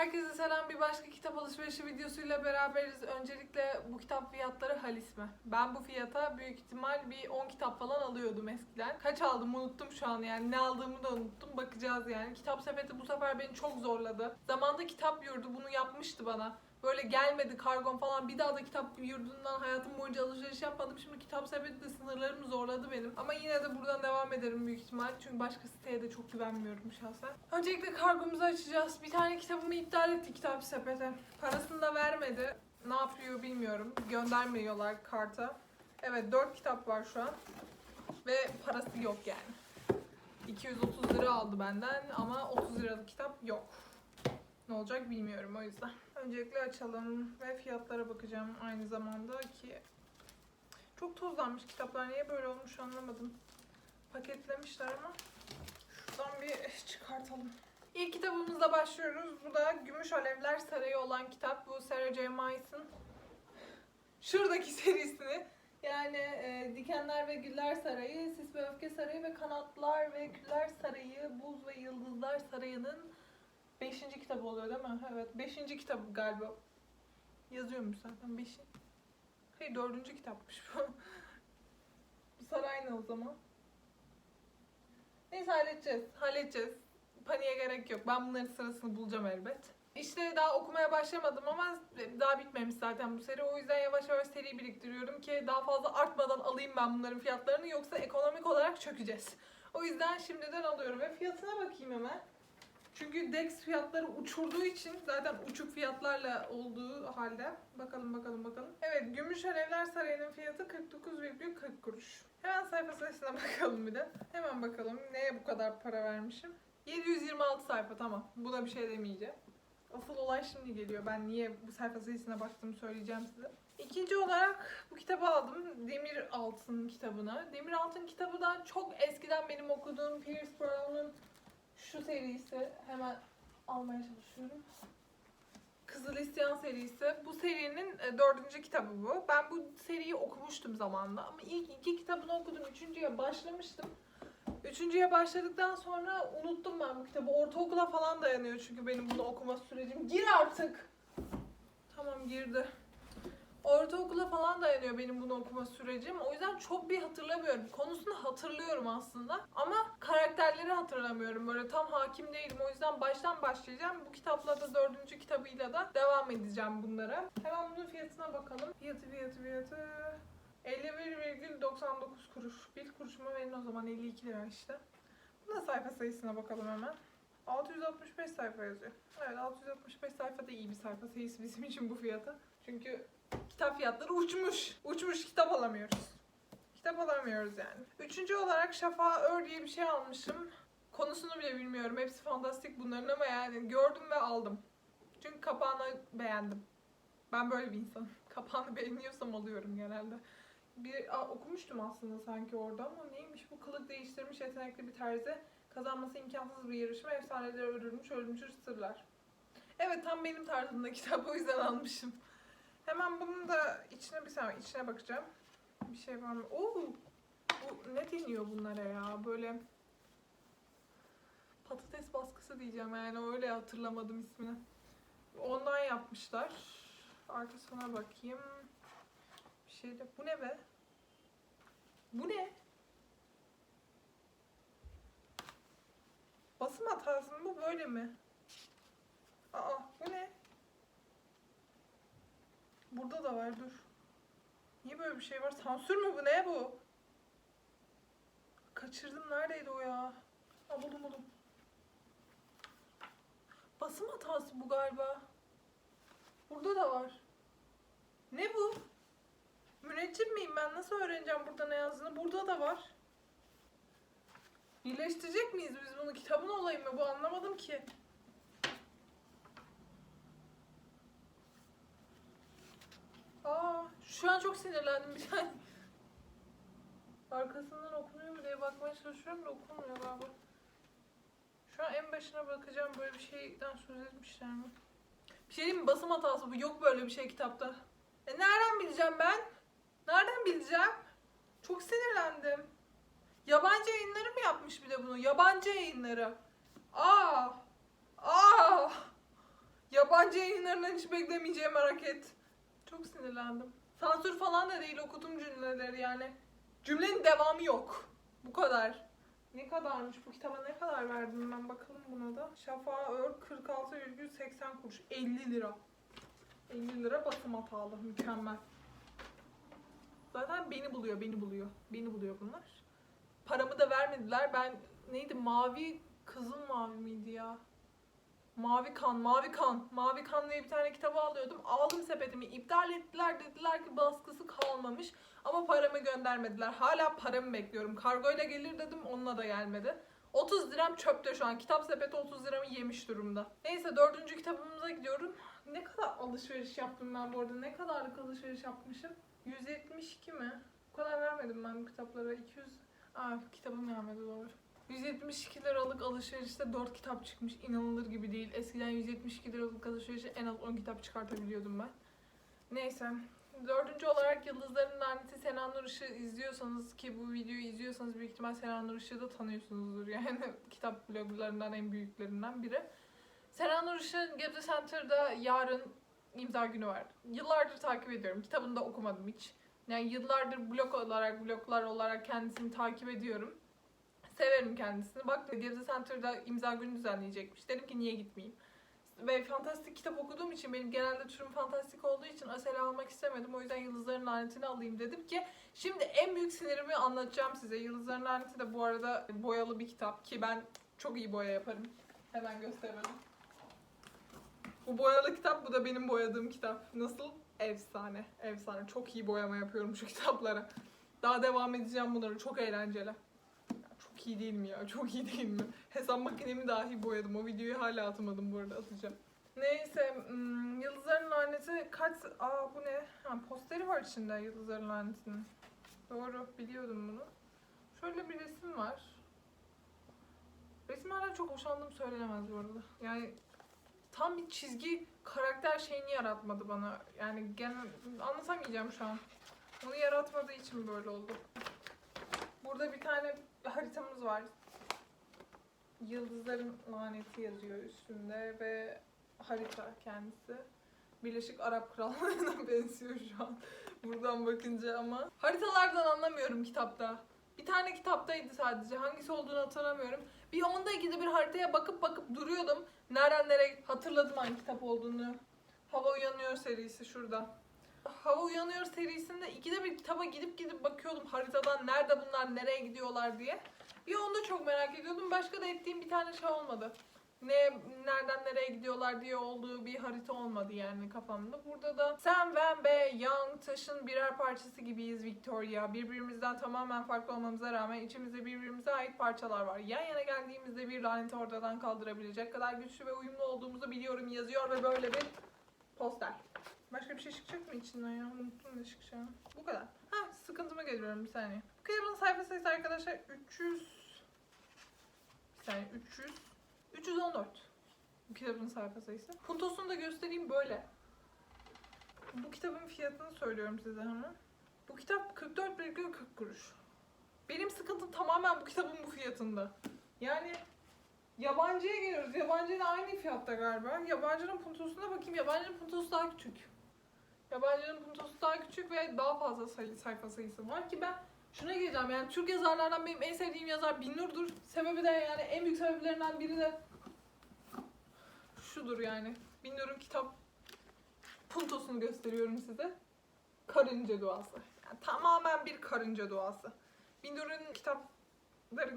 Herkese selam. Bir başka kitap alışverişi videosuyla beraberiz. Öncelikle bu kitap fiyatları halis mi? Ben bu fiyata büyük ihtimal bir 10 kitap falan alıyordum eskiden. Kaç aldım unuttum şu an yani. Ne aldığımı da unuttum. Bakacağız yani. Kitap sepeti bu sefer beni çok zorladı. Zamanda kitap yurdu bunu yapmıştı bana. Böyle gelmedi kargon falan. Bir daha da kitap yurdundan hayatım boyunca alışveriş yapmadım. Şimdi kitap sepeti de sınırlarımı zorladı benim. Ama yine de buradan devam ederim büyük ihtimal. Çünkü başka siteye de çok güvenmiyorum şahsen. Öncelikle kargomuzu açacağız. Bir tane kitabımı iptal etti kitap sepeti. Parasını da vermedi. Ne yapıyor bilmiyorum. Göndermiyorlar karta. Evet 4 kitap var şu an. Ve parası yok yani. 230 lira aldı benden ama 30 liralık kitap yok. Ne olacak bilmiyorum o yüzden. Öncelikle açalım ve fiyatlara bakacağım aynı zamanda ki çok tozlanmış kitaplar niye böyle olmuş anlamadım. Paketlemişler ama şuradan bir çıkartalım. İlk kitabımızla başlıyoruz. Bu da Gümüş Alevler Sarayı olan kitap. Bu Sarah J. Maas'ın şuradaki serisini yani e, Dikenler ve Güller Sarayı, Sis ve Öfke Sarayı ve Kanatlar ve Güller Sarayı, Buz ve Yıldızlar Sarayı'nın Beşinci kitabı oluyor değil mi? Evet. Beşinci kitabı galiba. Yazıyormuş zaten. Beşin. Hayır dördüncü kitapmış bu. saray ne o zaman? Neyse halledeceğiz. Halledeceğiz. Paniğe gerek yok. Ben bunların sırasını bulacağım elbet. İşte daha okumaya başlamadım ama daha bitmemiş zaten bu seri. O yüzden yavaş yavaş seri biriktiriyorum ki daha fazla artmadan alayım ben bunların fiyatlarını. Yoksa ekonomik olarak çökeceğiz. O yüzden şimdiden alıyorum ve fiyatına bakayım hemen. Çünkü Dex fiyatları uçurduğu için zaten uçuk fiyatlarla olduğu halde bakalım bakalım bakalım. Evet Gümüş Alevler Sarayı'nın fiyatı 49,40 kuruş. Hemen sayfa sayısına bakalım bir de. Hemen bakalım neye bu kadar para vermişim. 726 sayfa tamam. Buna bir şey demeyeceğim. Asıl olay şimdi geliyor. Ben niye bu sayfa sayısına baktığımı söyleyeceğim size. İkinci olarak bu kitabı aldım. Demir Altın kitabını. Demir Altın kitabı da çok eskiden benim okuduğum Pierce Brown'un şu serisi hemen almaya çalışıyorum. Kızıl İsyan serisi. Bu serinin e, dördüncü kitabı bu. Ben bu seriyi okumuştum zamanla ama ilk iki kitabını okudum. Üçüncüye başlamıştım. Üçüncüye başladıktan sonra unuttum ben bu kitabı. Ortaokula falan dayanıyor çünkü benim bunu okuma sürecim. Gir artık. Tamam girdi. Ortaokula falan dayanıyor benim bunu okuma sürecim. O yüzden çok bir hatırlamıyorum. Konusunu hatırlıyorum aslında. Ama karakterleri hatırlamıyorum. Böyle tam hakim değilim. O yüzden baştan başlayacağım. Bu kitapla da dördüncü kitabıyla da devam edeceğim bunlara. Hemen bunun fiyatına bakalım. Fiyatı fiyatı fiyatı. 51,99 kuruş. Bir kuruşuma verin o zaman 52 lira işte. Buna sayfa sayısına bakalım hemen. 665 sayfa yazıyor. Evet 665 sayfa da iyi bir sayfa sayısı bizim için bu fiyata. Çünkü kitap fiyatları uçmuş. Uçmuş kitap alamıyoruz. Kitap alamıyoruz yani. Üçüncü olarak Şafa Ör diye bir şey almışım. Konusunu bile bilmiyorum. Hepsi fantastik bunların ama yani gördüm ve aldım. Çünkü kapağını beğendim. Ben böyle bir insanım. Kapağını beğeniyorsam alıyorum genelde. Bir a, okumuştum aslında sanki orada ama neymiş bu kılık değiştirmiş yetenekli bir terzi. Kazanması imkansız bir yarışma. Efsanelere örülmüş ölümcül sırlar. Evet tam benim tarzımda kitap o yüzden almışım. Hemen bunun da içine bir saniye içine bakacağım. Bir şey var mı? Oo, bu ne deniyor bunlara ya? Böyle patates baskısı diyeceğim yani öyle hatırlamadım ismini. Ondan yapmışlar. Arkasına bakayım. Bir şey de bu ne be? Bu ne? Basım hatası mı bu böyle mi? Aa bu ne? Burada da var dur. Niye böyle bir şey var? Sansür mü bu? Ne bu? Kaçırdım. Neredeydi o ya? Aa, buldum buldum. Basım hatası bu galiba. Burada da var. Ne bu? Müneccim miyim ben? Nasıl öğreneceğim burada ne yazdığını? Burada da var. Birleştirecek miyiz biz bunu? Kitabın olayı mı bu? Anlamadım ki. Aa, şu an çok sinirlendim bir tane. Arkasından okunuyor mu diye bakmaya çalışıyorum da okunmuyor galiba. Şu an en başına bakacağım böyle bir şeyden söz etmişler mi? Bir şey diyeyim mi? Basım hatası bu. Yok böyle bir şey kitapta. E nereden bileceğim ben? Nereden bileceğim? Çok sinirlendim. Yabancı yayınları mı yapmış bir de bunu? Yabancı yayınları. Aa! Aa! Yabancı yayınlarından hiç beklemeyeceğim hareket. Çok sinirlendim. Sansür falan da değil okudum cümleleri yani. Cümlenin devamı yok. Bu kadar. Ne kadarmış bu kitaba ne kadar verdim ben bakalım buna da. Şafağı Ör 46,80 kuruş. 50 lira. 50 lira basım hatalı. Mükemmel. Zaten beni buluyor, beni buluyor. Beni buluyor bunlar. Paramı da vermediler. Ben neydi mavi kızıl mavi miydi ya? Mavi kan, mavi kan. Mavi kan diye bir tane kitabı alıyordum. Aldım sepetimi. iptal ettiler. Dediler ki baskısı kalmamış. Ama paramı göndermediler. Hala paramı bekliyorum. Kargoyla gelir dedim. Onunla da gelmedi. 30 liram çöpte şu an. Kitap sepeti 30 liramı yemiş durumda. Neyse dördüncü kitabımıza gidiyorum. Ne kadar alışveriş yaptım ben bu arada. Ne kadarlık alışveriş yapmışım? 172 mi? Bu kadar vermedim ben bu kitaplara. 200... Aa kitabım gelmedi doğru. 172 liralık alışverişte 4 kitap çıkmış. İnanılır gibi değil. Eskiden 172 liralık alışverişe en az 10 kitap çıkartabiliyordum ben. Neyse. Dördüncü olarak Yıldızların Laneti Sena Nur Işığı izliyorsanız ki bu videoyu izliyorsanız büyük ihtimal Sena Nur Işığı da tanıyorsunuzdur. Yani kitap bloglarından en büyüklerinden biri. Sena Nur Işık'ın Gebze Center'da yarın imza günü var. Yıllardır takip ediyorum. Kitabını da okumadım hiç. Yani yıllardır blog olarak, bloglar olarak kendisini takip ediyorum. Severim kendisini. Bak Gebze Center'da imza günü düzenleyecekmiş. Dedim ki niye gitmeyeyim. Ve fantastik kitap okuduğum için benim genelde türüm fantastik olduğu için Asel almak istemedim. O yüzden Yıldızların Laneti'ni alayım dedim ki şimdi en büyük sinirimi anlatacağım size. Yıldızların Laneti de bu arada boyalı bir kitap ki ben çok iyi boya yaparım. Hemen gösterelim. Bu boyalı kitap, bu da benim boyadığım kitap. Nasıl? Efsane, efsane. Çok iyi boyama yapıyorum şu kitaplara. Daha devam edeceğim bunları. Çok eğlenceli. Çok iyi değil mi ya? Çok iyi değil mi? Hesap makinemi dahi boyadım. O videoyu hala atmadım bu arada atacağım. Neyse, hmm, Yıldızların Laneti kaç... Aa bu ne? Ha, posteri var içinde Yıldızların Laneti'nin. Doğru, biliyordum bunu. Şöyle bir resim var. Resimlerden çok hoşlandığım söylenemez bu arada. Yani tam bir çizgi karakter şeyini yaratmadı bana. Yani genel anlatamayacağım şu an. Onu yaratmadığı için böyle oldu. Burada bir tane haritamız var. Yıldızların laneti yazıyor üstünde ve harita kendisi. Birleşik Arap Krallığı'na benziyor şu an buradan bakınca ama. Haritalardan anlamıyorum kitapta. Bir tane kitaptaydı sadece. Hangisi olduğunu hatırlamıyorum. Bir onda ikide bir haritaya bakıp bakıp duruyordum. Nereden nereye hatırladım hangi kitap olduğunu. Hava Uyanıyor serisi şurada. Hava Uyanıyor serisinde ikide bir kitaba gidip gidip bakıyordum haritadan nerede bunlar nereye gidiyorlar diye. Bir onu da çok merak ediyordum. Başka da ettiğim bir tane şey olmadı. Ne nereden nereye gidiyorlar diye olduğu bir harita olmadı yani kafamda. Burada da Sam, Van ve Young taşın birer parçası gibiyiz Victoria. Birbirimizden tamamen farklı olmamıza rağmen içimizde birbirimize ait parçalar var. Yan yana geldiğimizde bir laneti ortadan kaldırabilecek kadar güçlü ve uyumlu olduğumuzu biliyorum yazıyor ve böyle bir poster. Başka bir şey çıkacak mı içinden ya? Unuttum ne çıkacağını. Bu kadar. Ha sıkıntıma geliyorum bir saniye. Bu kitabın sayfa sayısı arkadaşlar 300... Bir saniye 300... 314. Bu kitabın sayfa sayısı. Puntosunu da göstereyim böyle. Bu kitabın fiyatını söylüyorum size hemen. Bu kitap 44,40 kuruş. Benim sıkıntım tamamen bu kitabın bu fiyatında. Yani yabancıya geliyoruz. Yabancıyla aynı fiyatta galiba. Yabancının puntosuna bakayım. Yabancının puntosu daha küçük. Yabancının puntosu daha küçük ve daha fazla sayı, sayfa sayısı var ki ben şuna geleceğim yani Türk yazarlardan benim en sevdiğim yazar Binnur'dur. Sebebi de yani en büyük sebeplerinden biri de şudur yani. Binnur'un kitap puntosunu gösteriyorum size. Karınca duası. Yani tamamen bir karınca duası. Binnur'un kitapları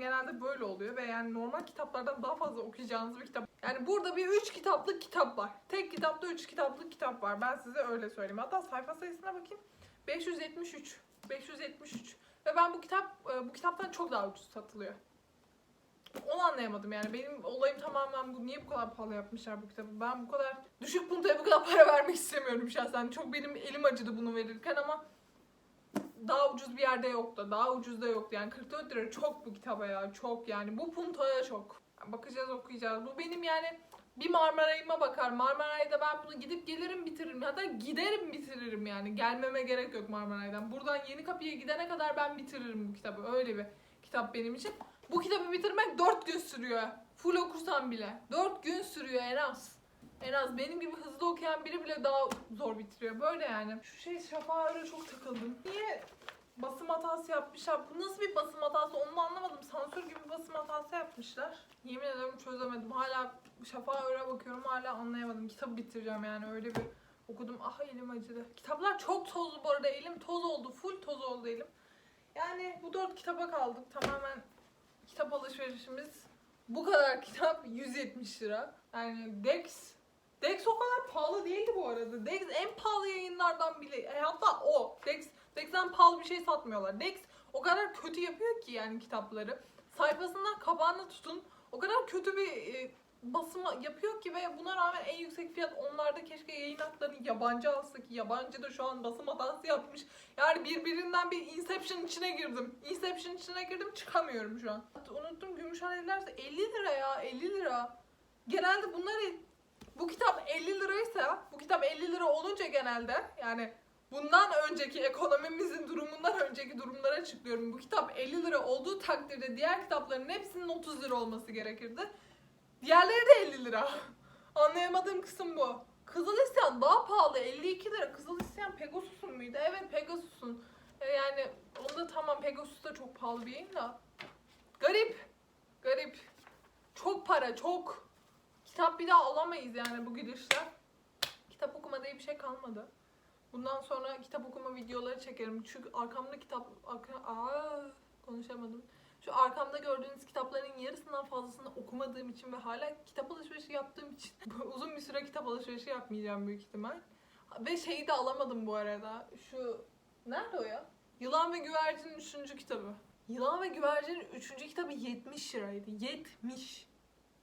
genelde böyle oluyor ve yani normal kitaplardan daha fazla okuyacağınız bir kitap. Yani burada bir 3 kitaplık kitap var. Tek kitapta 3 kitaplık kitap var. Ben size öyle söyleyeyim. Hatta sayfa sayısına bakayım. 573. 573. Ve ben bu kitap e, bu kitaptan çok daha ucuz satılıyor. Onu anlayamadım yani. Benim olayım tamamen bu. Niye bu kadar pahalı yapmışlar bu kitabı? Ben bu kadar düşük puntoya bu kadar para vermek istemiyorum şahsen. Çok benim elim acıdı bunu verirken ama daha ucuz bir yerde yoktu. Daha ucuz da yoktu. Yani 44 lira çok bu kitaba ya. Çok yani. Bu puntoya çok. Bakacağız okuyacağız. Bu benim yani bir Marmaray'ıma bakar. Marmaray'da ben bunu gidip gelirim bitiririm. Hatta giderim bitiririm yani. Gelmeme gerek yok Marmaray'dan. Buradan yeni kapıya gidene kadar ben bitiririm bu kitabı. Öyle bir kitap benim için. Bu kitabı bitirmek 4 gün sürüyor. Full okursam bile. 4 gün sürüyor en az. En az benim gibi hızlı okuyan biri bile daha zor bitiriyor. Böyle yani. Şu şey şafağa öyle çok takıldım. Niye basım hatası yapmışlar? Bu nasıl bir basım hatası onu da anlamadım. Sansür gibi basım hatası yapmışlar. Yemin ederim çözemedim. Hala şafağa öyle bakıyorum hala anlayamadım. Kitabı bitireceğim yani öyle bir okudum. Ah elim acıdı. Kitaplar çok tozlu bu arada. Elim toz oldu. Full toz oldu elim. Yani bu dört kitaba kaldık. Tamamen kitap alışverişimiz. Bu kadar kitap 170 lira. Yani Dex Dex o kadar pahalı değildi bu arada. Dex en pahalı yayınlardan bile. E, hatta o. Dex Dex'ten pahalı bir şey satmıyorlar. Dex o kadar kötü yapıyor ki yani kitapları. Sayfasından kapağını tutun. O kadar kötü bir e, basımı yapıyor ki ve buna rağmen en yüksek fiyat onlarda keşke yayın haklarını yabancı alsa ki yabancı da şu an basım hatası yapmış. Yani birbirinden bir Inception içine girdim. Inception içine girdim çıkamıyorum şu an. Unuttum Gümüşhaneler de 50 lira ya 50 lira. Genelde bunlar bu kitap 50 liraysa bu kitap 50 lira olunca genelde yani bundan önceki ekonomimizin durumundan önceki durumlara açıklıyorum. Bu kitap 50 lira olduğu takdirde diğer kitapların hepsinin 30 lira olması gerekirdi. Diğerleri de 50 lira. Anlayamadığım kısım bu. Kızıl İsyan daha pahalı 52 lira. Kızıl İsyan Pegasus'un muydu? Evet Pegasus'un. E, Yani onda tamam Pegasus da çok pahalı bir yayın da. Garip. Garip. Çok para çok. Kitap bir daha alamayız yani bu gidişle. Kitap okuma diye bir şey kalmadı. Bundan sonra kitap okuma videoları çekerim. Çünkü arkamda kitap... Aa, konuşamadım. Şu arkamda gördüğünüz kitapların yarısından fazlasını okumadığım için ve hala kitap alışverişi yaptığım için uzun bir süre kitap alışverişi yapmayacağım büyük ihtimal. Ve şeyi de alamadım bu arada. Şu... Nerede o ya? Yılan ve Güvercin'in 3. kitabı. Yılan ve Güvercin'in 3. kitabı 70 liraydı. 70.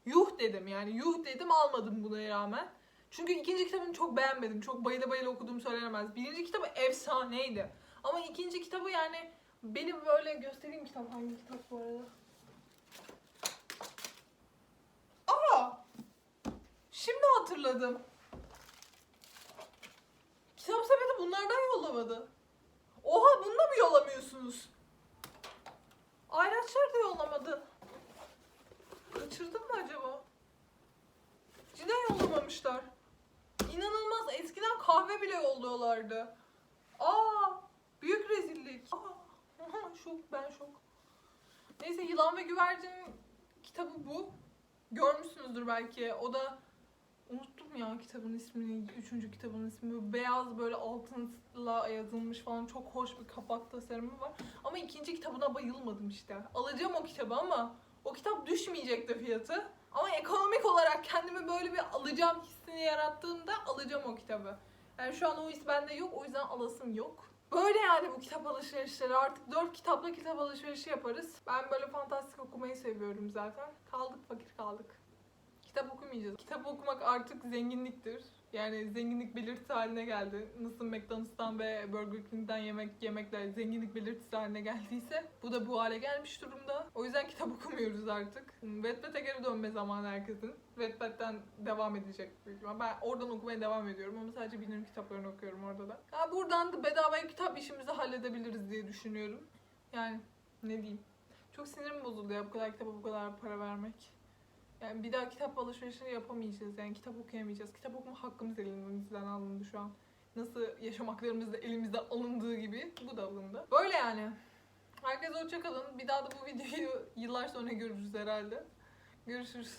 Yuh dedim yani. Yuh dedim almadım buna rağmen. Çünkü ikinci kitabını çok beğenmedim. Çok bayıla bayıla okuduğum söylenemez. Birinci kitabı efsaneydi. Ama ikinci kitabı yani benim böyle göstereyim kitap hangi kitap bu arada. Aa! Şimdi hatırladım. Kitap sepeti bunlardan yollamadı. Oha bunu da mı yollamıyorsunuz? Ayraçlar da yollamadı. Kaçırdım mı acaba? Cidden yollamamışlar. İnanılmaz. Eskiden kahve bile yolluyorlardı. Aa, büyük rezillik. Aa, şok, ben şok. Neyse Yılan ve Güvercin'in kitabı bu. Görmüşsünüzdür belki. O da unuttum ya kitabın ismini. Üçüncü kitabın ismi. Beyaz böyle altınla yazılmış falan. Çok hoş bir kapak tasarımı var. Ama ikinci kitabına bayılmadım işte. Alacağım o kitabı ama o kitap düşmeyecekti fiyatı. Ama ekonomik olarak kendimi böyle bir alacağım hissini yarattığında alacağım o kitabı. Yani şu an o his bende yok o yüzden alasım yok. Böyle yani bu kitap alışverişleri. Artık dört kitapla kitap alışverişi yaparız. Ben böyle fantastik okumayı seviyorum zaten. Kaldık fakir kaldık. Kitap okumayacağız. Kitap okumak artık zenginliktir. Yani zenginlik belirtisi haline geldi. Nasıl McDonald's'tan ve Burger King'den yemek yemekler zenginlik belirtisi haline geldiyse bu da bu hale gelmiş durumda. O yüzden kitap okumuyoruz artık. Wattpad'e geri dönme zamanı herkesin. Wattpad'den devam edecek büyük. Ben oradan okumaya devam ediyorum ama sadece bilim kitaplarını okuyorum orada da. Ya buradan da bedava kitap işimizi halledebiliriz diye düşünüyorum. Yani ne diyeyim. Çok sinirim bozuldu ya bu kadar kitaba bu kadar para vermek. Yani bir daha kitap alışverişini yapamayacağız. Yani kitap okuyamayacağız. Kitap okuma hakkımız elimizden alındı şu an. Nasıl yaşam haklarımız da elimizden alındığı gibi bu da alındı. Böyle yani. Herkese hoşçakalın. Bir daha da bu videoyu yıllar sonra görürüz herhalde. Görüşürüz.